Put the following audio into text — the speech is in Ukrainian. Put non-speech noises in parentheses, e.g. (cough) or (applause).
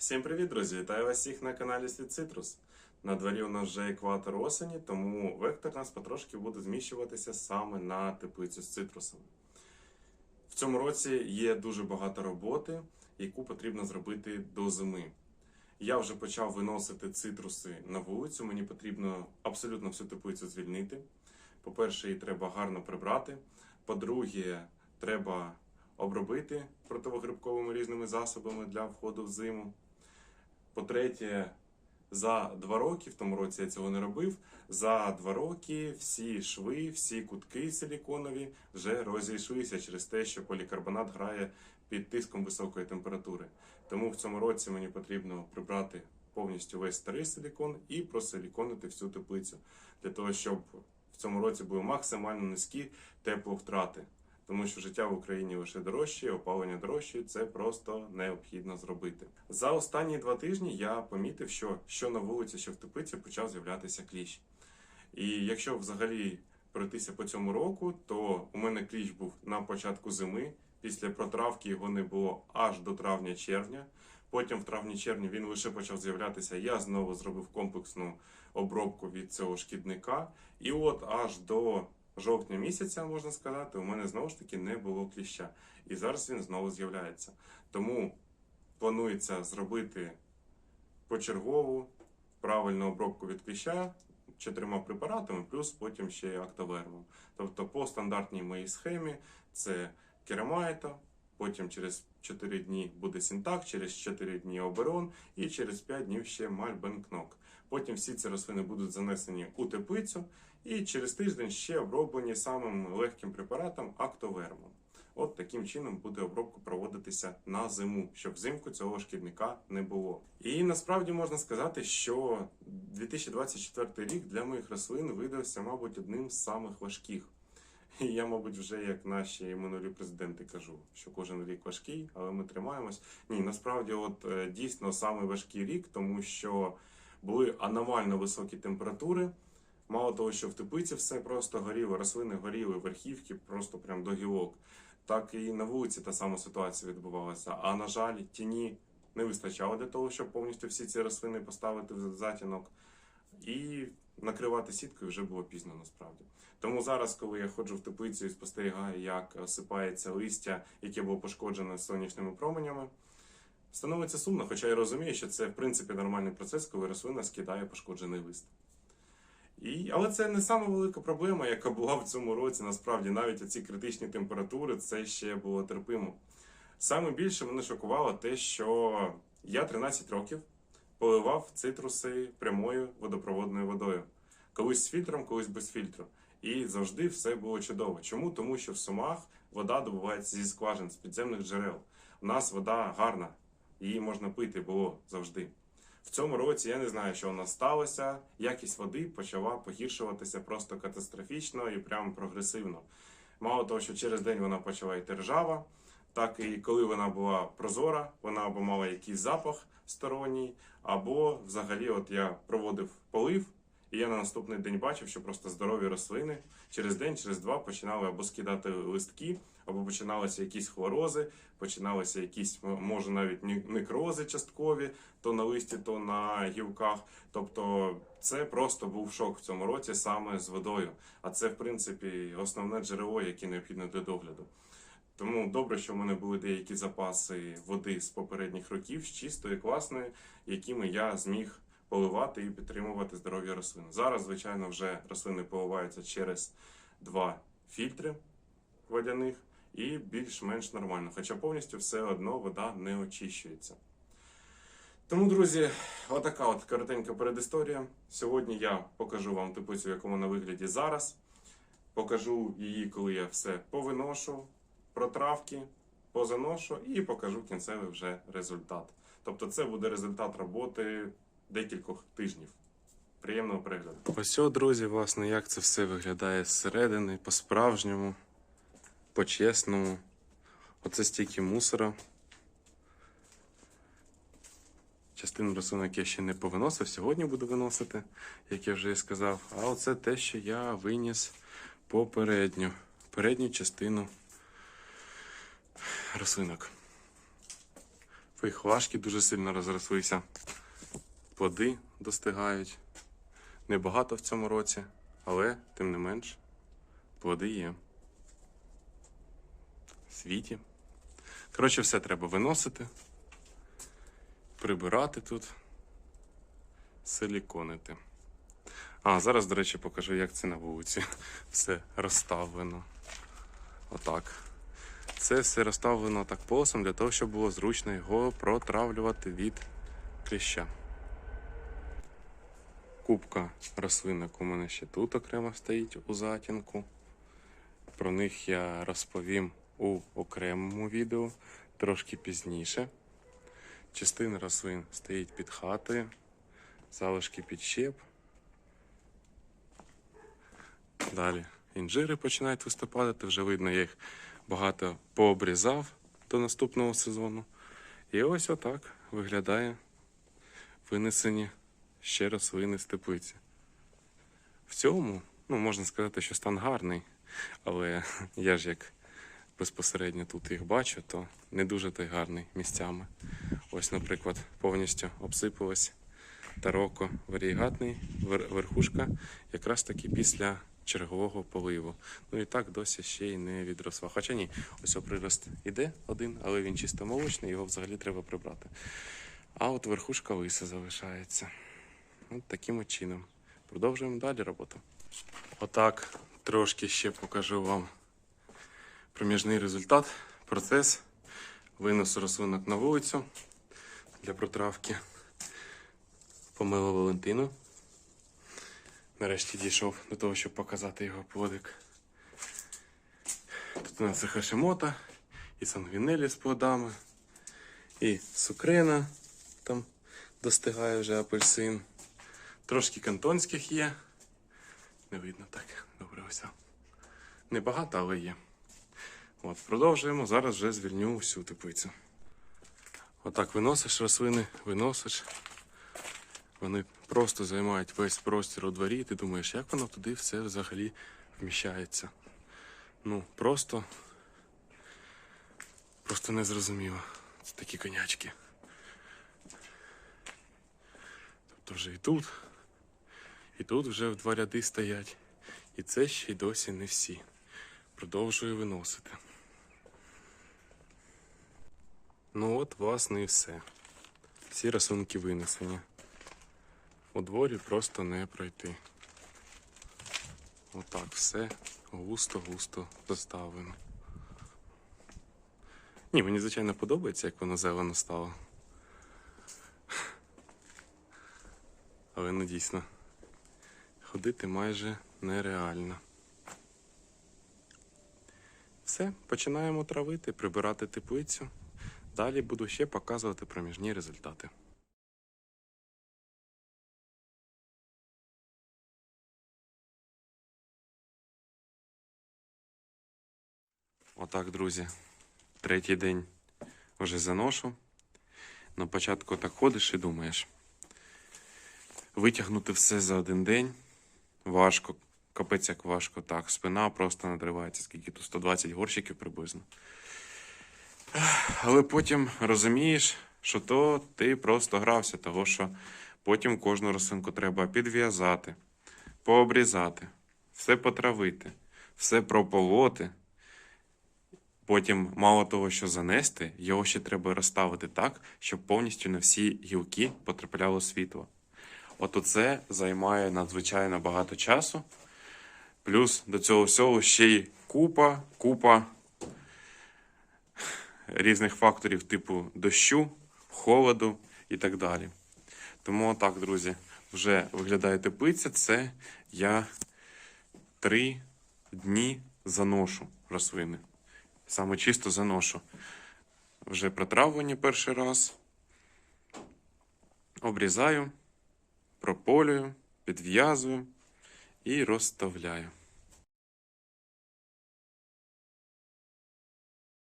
Всім привіт, друзі! Вітаю вас всіх на каналі Світ Цитрус. На дворі у нас вже екватор осені, тому вектор нас потрошки буде зміщуватися саме на теплицю з цитрусами. В цьому році є дуже багато роботи, яку потрібно зробити до зими. Я вже почав виносити цитруси на вулицю. Мені потрібно абсолютно всю теплицю звільнити. По-перше, її треба гарно прибрати. По-друге, треба обробити противогрибковими різними засобами для входу в зиму. По-третє, за два роки, в тому році я цього не робив. За два роки всі шви, всі кутки силіконові вже розійшлися через те, що полікарбонат грає під тиском високої температури. Тому в цьому році мені потрібно прибрати повністю весь старий силікон і просиліконити всю теплицю для того, щоб в цьому році були максимально низькі тепловтрати. Тому що життя в Україні лише дорожче, опалення дорожче, це просто необхідно зробити. За останні два тижні я помітив, що що на вулиці, що в теплиці почав з'являтися кліщ. І якщо взагалі пройтися по цьому року, то у мене кліщ був на початку зими. Після протравки його не було аж до травня-червня. Потім в травні-червні він лише почав з'являтися. Я знову зробив комплексну обробку від цього шкідника. І от аж до жовтня місяця, можна сказати, у мене знову ж таки не було кліща. І зараз він знову з'являється. Тому планується зробити почергову правильну обробку від кліща чотирма препаратами, плюс потім ще й актовермом. Тобто по стандартній моїй схемі це керамайто, потім через 4 дні буде синтак, через 4 дні оберон і через 5 днів ще мальбенкнок. Потім всі ці рослини будуть занесені у теплицю і через тиждень ще оброблені самим легким препаратом актовермом. От таким чином буде обробка проводитися на зиму, щоб взимку цього шкідника не було. І насправді можна сказати, що 2024 рік для моїх рослин видався, мабуть, одним з самих важких. І я, мабуть, вже як наші минулі президенти кажу, що кожен рік важкий, але ми тримаємось. Ні, насправді, от е, дійсно самий важкий рік, тому що були аномально високі температури. Мало того, що в теплиці все просто горіло, рослини горіли, верхівки просто прям до гілок. Так і на вулиці та сама ситуація відбувалася. А на жаль, тіні не вистачало для того, щоб повністю всі ці рослини поставити в затінок. І накривати сіткою вже було пізно насправді. Тому зараз, коли я ходжу в теплицю і спостерігаю, як осипається листя, яке було пошкоджене сонячними променями, становиться сумно, хоча я розумію, що це в принципі нормальний процес, коли рослина скидає пошкоджений лист. І, але це не сама велика проблема, яка була в цьому році. Насправді, навіть ці критичні температури це ще було терпимо. Саме більше мене шокувало те, що я 13 років поливав цитруси прямою водопроводною водою. Колись з фільтром, колись без фільтру. І завжди все було чудово. Чому? Тому що в Сумах вода добувається зі скважин, з підземних джерел. У нас вода гарна, її можна пити було завжди. В цьому році я не знаю, що у нас сталося. Якість води почала погіршуватися просто катастрофічно і прям прогресивно. Мало того, що через день вона почала йти ржава, так і коли вона була прозора, вона або мала якийсь запах сторонній, або взагалі, от я проводив полив, і я на наступний день бачив, що просто здорові рослини через день, через два починали або скидати листки, або починалися якісь хлорози, починалися якісь, може, навіть некрози часткові, то на листі, то на гілках. Тобто, це просто був шок в цьому році саме з водою. А це, в принципі, основне джерело, яке необхідне для догляду. Тому добре, що в мене були деякі запаси води з попередніх років, з чистої, класної, якими я зміг поливати і підтримувати здоров'я рослин. Зараз, звичайно, вже рослини поливаються через два фільтри водяних і більш-менш нормально. Хоча повністю все одно вода не очищується. Тому, друзі, отака от коротенька передісторія. Сьогодні я покажу вам теплицю, в якому на вигляді зараз. Покажу її, коли я все повиношу, протравки, позаношу і покажу кінцевий вже результат. Тобто це буде результат роботи декількох тижнів. Приємного перегляду. Ось, о, друзі, власне, як це все виглядає зсередини, по-справжньому, по-чесному. Оце стільки мусора. Частину рослинок я ще не повиносив, сьогодні буду виносити, як я вже і сказав. А оце те, що я виніс попередню, передню частину рослинок. Фейхвашки дуже сильно розрослися. Плоди достигають. Небагато в цьому році, але тим не менш, плоди є. В світі. Коротше, все треба виносити, прибирати тут, силіконити. А, зараз, до речі, покажу, як це на вулиці. (laughs) Все розставлено. Отак. Це все розставлено так полосом для того, щоб було зручно його протравлювати від кліща. Кубка рослинок у мене ще тут окремо стоїть у затінку. Про них я розповім у окремому відео трошки пізніше. Частина рослин стоїть під хатою, залишки під щеп. Далі інжири починають виступати, вже видно, я їх багато пообрізав до наступного сезону. І ось отак виглядає винесені ще рослини з теплиці. В цьому, ну, можна сказати, що стан гарний, але (laughs) я ж як безпосередньо тут їх бачу, то не дуже той гарний місцями. Ось, наприклад, повністю обсипалась тароко варігатний верхушка, якраз таки після чергового поливу. Ну і так досі ще й не відросла. Хоча ні, ось о прирост іде один, але він чисто молочний, його взагалі треба прибрати. А от верхушка лиса залишається. От таким чином. Продовжуємо далі роботу. Отак трошки ще покажу вам проміжний результат, процес виносу рослинок на вулицю для протравки. Помило Валентину. Нарешті дійшов до того, щоб показати його плодик. Тут у нас і хашимота, і сангвінелі з плодами, і сукрина, там достигає вже апельсин. Трошки кантонських є. Не видно так. Добре, ось. Небагато, але є. От, продовжуємо. Зараз вже звільню всю теплицю. Отак виносиш рослини, виносиш. Вони просто займають весь простір у дворі, і ти думаєш, як воно туди все взагалі вміщається. Ну, просто. Просто незрозуміло. Це такі конячки. Тобто вже і тут, і тут вже в два ряди стоять. І це ще й досі не всі. Продовжую виносити. Ну от, власне, і все. Всі рисунки винесені. У дворі просто не пройти. Отак все густо-густо заставлено. Ні, мені звичайно подобається, як воно зелено стало. Але ну дійсно. Ходити майже нереально. Все, починаємо травити, прибирати теплицю. Далі буду ще показувати проміжні результати. Отак, друзі. Третій день вже заношу. На початку так ходиш і думаєш. Витягнути все за один день важко, капець як важко. Так, спина просто надривається, скільки тут 120 горщиків приблизно. Але потім розумієш, що то ти просто грався, того що потім кожну рослинку треба підв'язати, пообрізати, все потравити, все прополоти. Потім, мало того, що занести, його ще треба розставити так, щоб повністю на всі гілки потрапляло світло. От оце займає надзвичайно багато часу. Плюс до цього всього ще й купа, купа різних факторів, типу дощу, холоду і так далі. Тому так, друзі, вже виглядає теплиця. Це я три дні заношу рослини. Саме чисто заношу. Вже протравлені перший раз. Обрізаю, прополюю, підв'язую і розставляю.